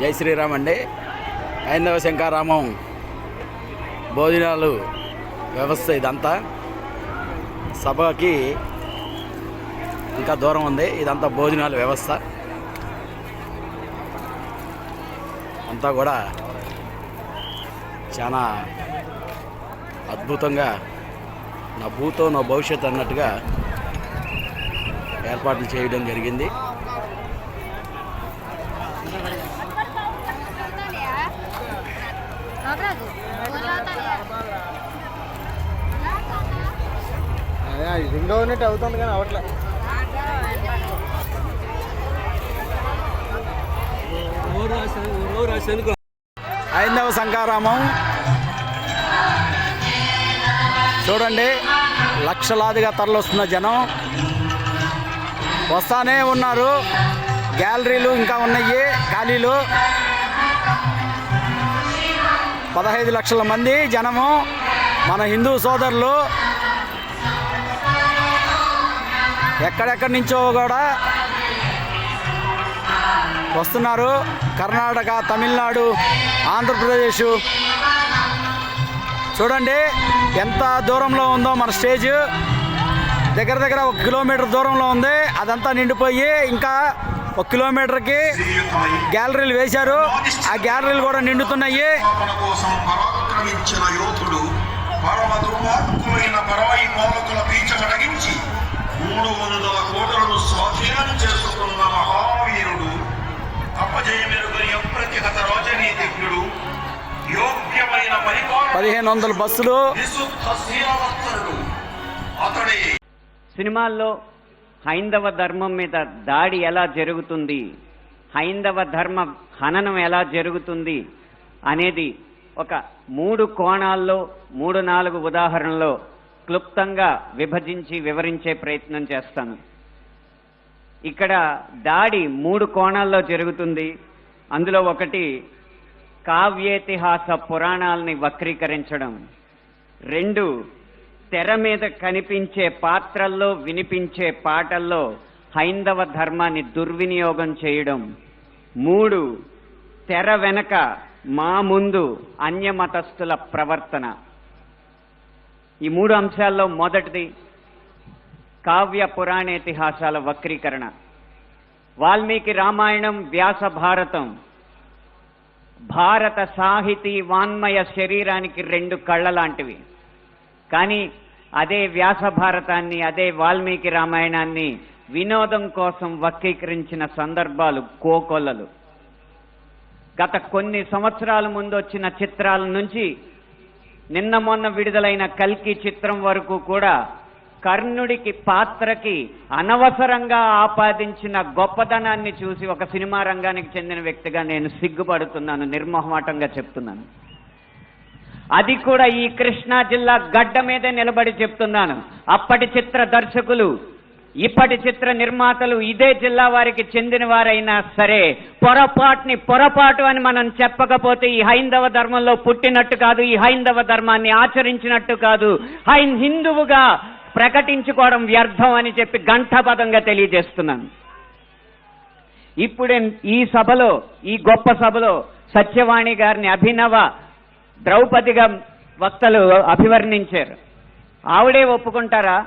జై శ్రీరామ్ అండి. హైందవ శంకారామం భోజనాలు వ్యవస్థ ఇదంతా. సభకి ఇంకా దూరం ఉంది. ఇదంతా భోజనాల వ్యవస్థ. అంతా కూడా చాలా అద్భుతంగా నా భూతో నా భవిష్యత్ అన్నట్టుగా ఏర్పాట్లు చేయడం జరిగింది. అదే అది అవుతుంది కానీ అవట్లే ఐందవ సంకారామం చూడండి లక్షలాదిగా తరలిస్తున్న జనం. వస్తానే ఉన్నారు. గ్యాలరీలు ఇంకా ఉన్నాయి ఖాళీలు. పదహైదు లక్షల మంది జనము మన హిందూ సోదరులు. ఎక్కడెక్కడి నుంచో కూడా వస్తున్నారు. కర్ణాటక తమిళనాడు ఆంధ్రప్రదేశ్. చూడండి ఎంత దూరంలో ఉందో మన స్టేజ్. దగ్గర దగ్గర ఒక కిలోమీటర్ దూరంలో ఉంది. అదంతా నిండిపోయి ఇంకా ఒక కిలోమీటర్కి గ్యాలరీలు వేశారు. ఆ గ్యాలరీలు కూడా నిండుతున్నాయి. పరమ దుర్మార్గులైన పరాయి పాలకుల పీచమటగించి మూడు వందల కోటలను స్వాధీనం చేసుకున్న మహావీరుడు అపజయమెరుగని అప్రతిహత రాజనీతిజ్ఞుడు యోగ్యమైన పదిహేను వందల బస్సులు. అతడే సినిమాల్లో హైందవ ధర్మం మీద దాడి ఎలా జరుగుతుంది? హైందవ ధర్మ హననం ఎలా జరుగుతుంది? అనేది ఒక మూడు కోణాల్లో మూడు నాలుగు ఉదాహరణలో క్లుప్తంగా విభజించి వివరించే ప్రయత్నం చేస్తాను. ఇక్కడ దాడి మూడు కోణాల్లో జరుగుతుంది. అందులో ఒకటి కావ్యేతిహాస పురాణాలని వక్రీకరించడం. రెండు తెర మీద కనిపించే పాత్రల్లో వినిపించే పాటల్లో హైందవ ధర్మాన్ని దుర్వినియోగం చేయడం. మూడు తెర వెనక మా ముందు అన్యమతస్థుల ప్రవర్తన. ఈ మూడు అంశాల్లో మొదటిది కావ్య పురాణేతిహాసాల వక్రీకరణ. వాల్మీకి రామాయణం వ్యాస భారతం. భారత సాహితీ వాన్మయ శరీరానికి రెండు కళ్ళ లాంటివి కానీ అదే వ్యాస భారతాన్ని అదే వాల్మీకి రామాయణాన్ని వినోదం కోసం వక్రీకరించిన సందర్భాలు కోకొల్లలు. గత కొన్ని సంవత్సరాల ముందు వచ్చిన చిత్రాల నుంచి నిన్న మొన్న విడుదలైన కల్కి చిత్రం వరకు కూడా కర్ణుడికి పాత్రకి అనవసరంగా ఆపాదించిన గొప్పదనాన్ని చూసి ఒక సినిమా రంగానికి చెందిన వ్యక్తిగా నేను సిగ్గుపడుతున్నాను నిర్మోహమాటంగా చెప్తున్నాను. అది కూడా ఈ కృష్ణా జిల్లా గడ్డ మీదే నిలబడి చెప్తున్నాను. అప్పటి చిత్ర దర్శకులు ఇప్పటి చిత్ర నిర్మాతలు ఇదే జిల్లా వారికి చెందిన వారైనా సరే పొరపాటుని పొరపాటు అని మనం చెప్పకపోతే ఈ హైందవ ధర్మంలో పుట్టినట్టు కాదు ఈ హైందవ ధర్మాన్ని ఆచరించినట్టు కాదు. హైన్ హిందువుగా ప్రకటించుకోవడం వ్యర్థం అని చెప్పి ఘంటాపదంగా తెలియజేస్తున్నాను. ఇప్పుడే ఈ సభలో ఈ గొప్ప సభలో సత్యవాణి గారిని అభినవ ద్రౌపదిగా వక్తలు అభివర్ణించారు. ఆవిడే ఒప్పుకుంటారా?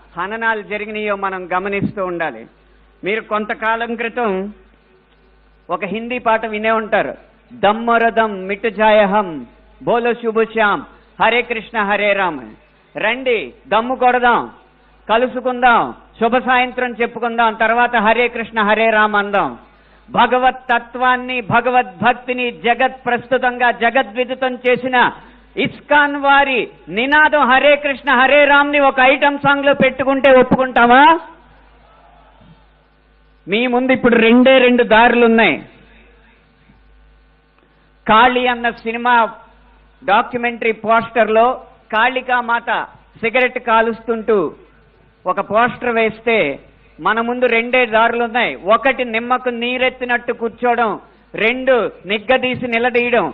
హననాలు జరిగినాయో మనం గమనిస్తూ ఉండాలి. మీరు కొంతకాలం క్రితం ఒక హిందీ పాట వినే ఉంటారు. దమ్మరదం మిట్టుజాయహం బోలో శుభశ్యాం హరే కృష్ణ హరే రామ్. రండి దమ్ము కొడదాం కలుసుకుందాం శుభ సాయంత్రం చెప్పుకుందాం తర్వాత హరే కృష్ణ హరే రామ్ అందాం. భగవత్ తత్వాన్ని భగవద్భక్తిని జగత్ ప్రస్తుతంగా జగద్విదితం చేసిన ఇస్కాన్ వారి నినాదం హరే కృష్ణ హరే రామ్ని ఒక ఐటమ్ సాంగ్లో పెట్టుకుంటే ఒప్పుకుంటామా మీ ముందు ఇప్పుడు రెండే రెండు దారులు ఉన్నాయి. కాళీ అన్న సినిమా డాక్యుమెంటరీ పోస్టర్లో కాళికామాత సిగరెట్ కాలుస్తుంటూ ఒక పోస్టర్ వేస్తే మన ముందు రెండే దారులు ఉన్నాయి. ఒకటి నిమ్మకు నీరెత్తినట్టు కూర్చోవడం రెండు నిగ్గదీసి నిలదీయడం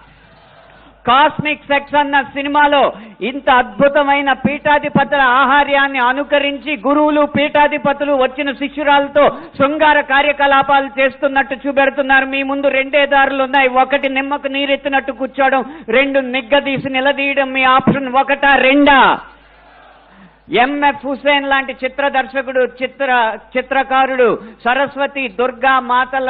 కాస్మిక్ సెక్స్ అన్న సినిమాలో ఇంత అద్భుతమైన పీఠాధిపతుల ఆహార్యాన్ని అనుకరించి గురువులు పీఠాధిపతులు వచ్చిన శిష్యురాలతో శృంగార కార్యకలాపాలు చేస్తున్నట్టు చూపెడుతున్నారు. మీ ముందు రెండే దారులు ఉన్నాయి. ఒకటి నిమ్మకు నీరెత్తినట్టు కూర్చోవడం రెండు నిగ్గదీసి నిలదీయడం మీ ఆప్షన్ ఒకటా రెండా? ఎంఎఫ్ హుసేన్ లాంటి చిత్ర దర్శకుడు చిత్ర చిత్రకారుడు సరస్వతి దుర్గా మాతల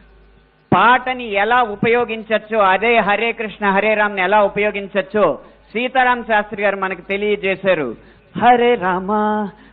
పాటని ఎలా ఉపయోగించచ్చో అదే హరే కృష్ణ హరే రామ్ని ఎలా ఉపయోగించచ్చో సీతారాం శాస్త్రి గారు మనకు తెలియజేశారు. హరే రామ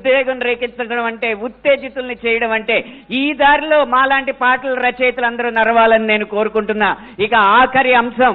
ఉద్వేగం రేకెత్తడం అంటే ఉత్తేజితుల్ని చేయడం అంటే ఈ దారిలో మాలాంటి పాటల రచయితలు అందరూ నరవాలని నేను కోరుకుంటున్నా. ఇక ఆఖరి అంశం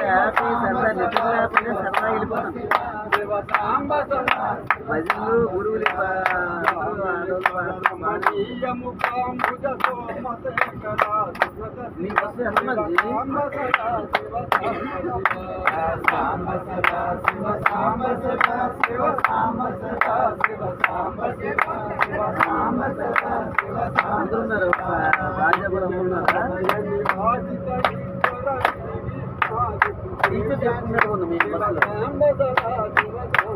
హ్యాపీ సరదా నిద్ర లేకపోతే సరదా వెళ్ళిపోతాం భజనలు గురువులు మీకు వస్తే ఎంతమంది అందరూ ఉన్నారు? రాజాపురం ఉన్నారా టీచర్ మీ బస్సులో.